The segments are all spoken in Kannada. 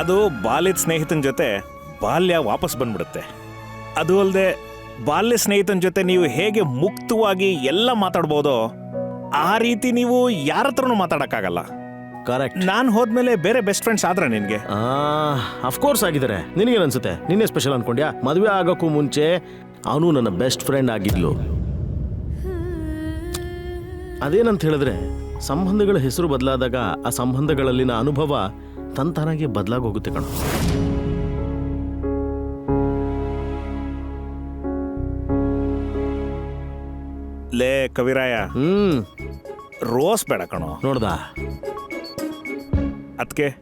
ಅದು ಬಾಲ್ಯದ ಸ್ನೇಹಿತನ ಜೊತೆ ಬಾಲ್ಯ ವಾಪಸ್ ಬಂದ್ಬಿಡುತ್ತೆ. ಅದು ಅಲ್ಲದೆ ಬಾಲ್ಯ ಸ್ನೇಹಿತನ ಜೊತೆ ನೀವು ಹೇಗೆ ಮುಕ್ತವಾಗಿ ಎಲ್ಲ ಮಾತಾಡ್ಬೋದೋ ಆ ರೀತಿ ನೀವು ಯಾರ ಹತ್ರನೂ ಮಾತಾಡೋಕ್ಕಾಗಲ್ಲ. ಕರೆಕ್ಟ್ ನಾನು ಹೋದ್ಮೇಲೆ ಬೇರೆ ಬೆಸ್ಟ್ ಫ್ರೆಂಡ್ಸ್ ಆದ್ರೆ ನಿನಗೆ. ಅಫ್ಕೋರ್ಸ್ ಆಗಿದ್ದಾರೆ. ನಿನಗೇನು ಅನ್ಸುತ್ತೆ ನಿನ್ನೆ ಸ್ಪೆಷಲ್ ಅನ್ಕೊಂಡ್ಯಾ? ಮದುವೆ ಆಗೋಕ್ಕೂ ಮುಂಚೆ ಅವನು ನನ್ನ ಬೆಸ್ಟ್ ಫ್ರೆಂಡ್ ಆಗಿದ್ಲು. ಅದೇನಂತ ಹೇಳಿದ್ರೆ ಸಂಬಂಧಗಳ ಹೆಸರು ಬದಲಾದಾಗ ಆ ಸಂಬಂಧಗಳಲ್ಲಿನ ಅನುಭವ ತಂತಾನಾಗೆ ಬದಲಾಗಿ ಹೋಗುತ್ತೆ ಕಣ. ಲೇ ಕವಿರಾಯ. ಹ್ಮ್. ರೋಸ್ ಬೇಡ ಕಣೋ. ನೋಡ್ದಾ. ಅದಕ್ಕೆ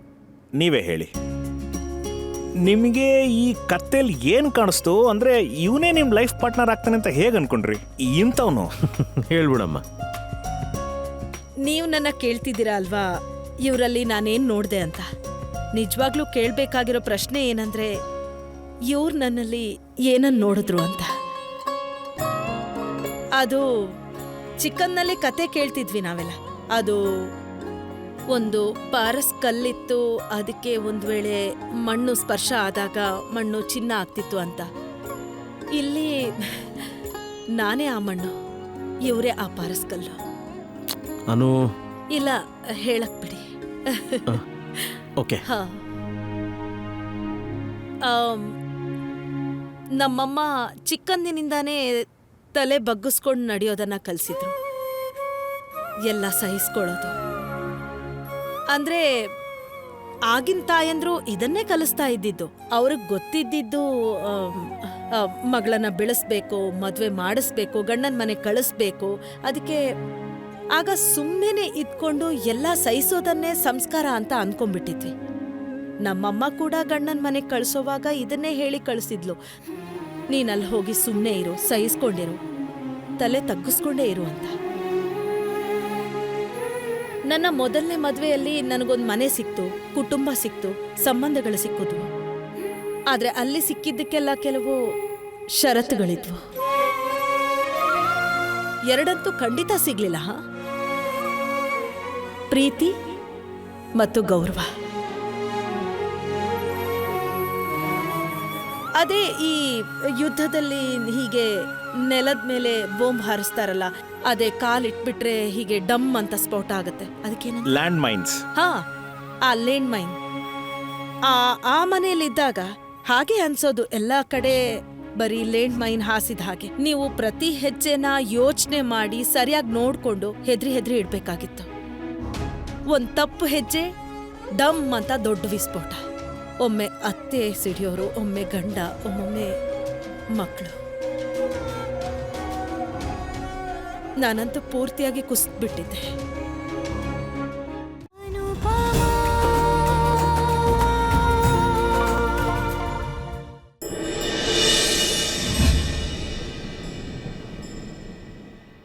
ನೀವೇ ಹೇಳಿ. ನಿಮಗೆ ಈ ಕತ್ತೆಲಿ ಏನು ಕಾಣಿಸ್ತು? ಅಂದ್ರೆ ಇವನೇ ನಿಮ್ಮ ಲೈಫ್ ಪಾರ್ಟ್ನರ್ ಆಗ್ತಾನೆ ಅಂತ ಹೇಗೆ ಅನ್ಕೊಂಡ್ರಿ? ಇಂಥವ್ನು. ಹೇಳ್ಬಿಡಮ್ಮ. ನೀವು ನನ್ನ ಕೇಳ್ತಿದ್ದೀರಾ ಅಲ್ವಾ? ಇವರಲ್ಲಿ ನಾನೇನು ನೋಡಿದೆ ಅಂತ? ನಿಜವಾಗ್ಲೂ ಕೇಳಬೇಕಾಗಿರೋ ಪ್ರಶ್ನೆ ಏನಂದ್ರೆ ಇವ್ರು ನನ್ನಲ್ಲಿ ಏನನ್ನ ನೋಡಿದ್ರು ಅಂತ. ಅದು ಚಿಕ್ಕನ್ನಲ್ಲಿ ಕತೆ ಕೇಳ್ತಿದ್ವಿ ನಾವೆಲ್ಲ. ಅದು ಒಂದು ಪಾರಸ್ ಕಲ್ಲಿತ್ತು ಅದಕ್ಕೆ ಒಂದು ವೇಳೆ ಮಣ್ಣು ಸ್ಪರ್ಶ ಆದಾಗ ಮಣ್ಣು ಚಿನ್ನ ಆಗ್ತಿತ್ತು ಅಂತ. ಇಲ್ಲಿ ನಾನೇ ಆ ಮಣ್ಣು ಇವರೇ ಆ ಪಾರಸ್ ಕಲ್ಲು. ಇಲ್ಲ ಹೇಳಕ್ ಬಿಡಿ. ಓಕೆ. ನಮ್ಮಮ್ಮ ಚಿಕ್ಕಂದಿನಿಂದಾನೇ ತಲೆ ಬಗ್ಗಿಸ್ಕೊಂಡು ನಡೆಯೋದನ್ನ ಕಲಿಸಿದ್ರು. ಎಲ್ಲ ಸಹಿಸ್ಕೊಳ್ಳೋದು. ಅಂದ್ರೆ, ಆಗಿನ ತಾಯಂದ್ರು ಇದನ್ನೇ ಕಲಿಸ್ತಾ ಇದ್ದಿದ್ದು. ಅವ್ರಿಗೆ ಗೊತ್ತಿದ್ದಿದ್ದು ಮಗಳನ್ನ ಬೆಳೆಸ್ಬೇಕು, ಮದುವೆ ಮಾಡಿಸ್ಬೇಕು, ಗಂಡನ ಮನೆ ಕಳಿಸ್ಬೇಕು, ಅದಕ್ಕೆ ಆಗ ಸುಮ್ಮನೆ ಇದ್ಕೊಂಡು ಎಲ್ಲ ಸಹಿಸೋದನ್ನೇ ಸಂಸ್ಕಾರ ಅಂತ ಅನ್ಕೊಂಡ್ಬಿಟ್ಟಿದ್ವಿ. ನಮ್ಮಮ್ಮ ಕೂಡ ಗಂಡನ ಮನೆಗೆ ಕಳಿಸೋವಾಗ ಇದನ್ನೇ ಹೇಳಿ ಕಳಿಸಿದ್ಲು. ನೀನಲ್ಲಿ ಹೋಗಿ ಸುಮ್ಮನೆ ಇರು, ಸಹಿಸ್ಕೊಂಡಿರು, ತಲೆ ತಗ್ಗಿಸ್ಕೊಂಡೇ ಇರು ಅಂತ. ನನ್ನ ಮೊದಲನೇ ಮದುವೆಯಲ್ಲಿ ನನಗೊಂದು ಮನೆ ಸಿಕ್ತು, ಕುಟುಂಬ ಸಿಕ್ತು, ಸಂಬಂಧಗಳು ಸಿಕ್ಕಿದ್ವು. ಆದ್ರೆ ಅಲ್ಲಿ ಸಿಕ್ಕಿದ್ದಕ್ಕೆಲ್ಲ ಕೆಲವು ಷರತ್ತುಗಳಿದ್ವು. ಎರಡಂತೂ ಖಂಡಿತ ಸಿಗ್ಲಿಲ್ಲ, ಹಾ? ಪ್ರೀತಿ ಮತ್ತು ಗೌರವ. ಅದೇ ಈ ಯುದ್ಧದಲ್ಲಿ ಹೀಗೆ ನೆಲದ ಮೇಲೆ ಬಾಂಬ್ ಹಾರಿಸ್ತಾರಲ್ಲ ಅದೇ ಕಾಲಿಟ್ಬಿಟ್ರೆ ಹೀಗೆ ಡಮ್ ಅಂತ ಸ್ಫೋಟ ಆಗುತ್ತೆ. ಅದಕ್ಕೆ ಲ್ಯಾಂಡ್ ಮೈನ್ಸ್ ಹಾ ಆ ಲೇಂಡ್ ಮೈನ್ ಆ ಆ ಮನೆಯಲ್ಲಿದ್ದಾಗ ಹಾಗೆ ಅನ್ಸೋದು ಎಲ್ಲ ಕಡೆ ಬರೀ ಲೇಂಡ್ ಮೈನ್ ಹಾಸಿದ ಹಾಗೆ. ನೀವು ಪ್ರತಿ ಹೆಜ್ಜೆನ ಯೋಚನೆ ಮಾಡಿ ಸರಿಯಾಗಿ ನೋಡ್ಕೊಂಡು ಹೆದ್ರಿ ಹೆದ್ರಿ ಇಡ್ಬೇಕಾಗಿತ್ತು. ಒಂದ್ ತಪ್ಪು ಹೆಜ್ಜೆ, ಡಮ್ ಅಂತ ದೊಡ್ಡ ವಿಸ್ಫೋಟ. ಒಮ್ಮೆ ಅತ್ತೆ ಸಿಡಿಯೋರು, ಒಮ್ಮೆ ಗಂಡ, ಒಮ್ಮೊಮ್ಮೆ ಮಕ್ಕಳು ನಾನಂತೂ ಪೂರ್ತಿಯಾಗಿ ಕುಸಿದ್ಬಿಟ್ಟಿದ್ದೆ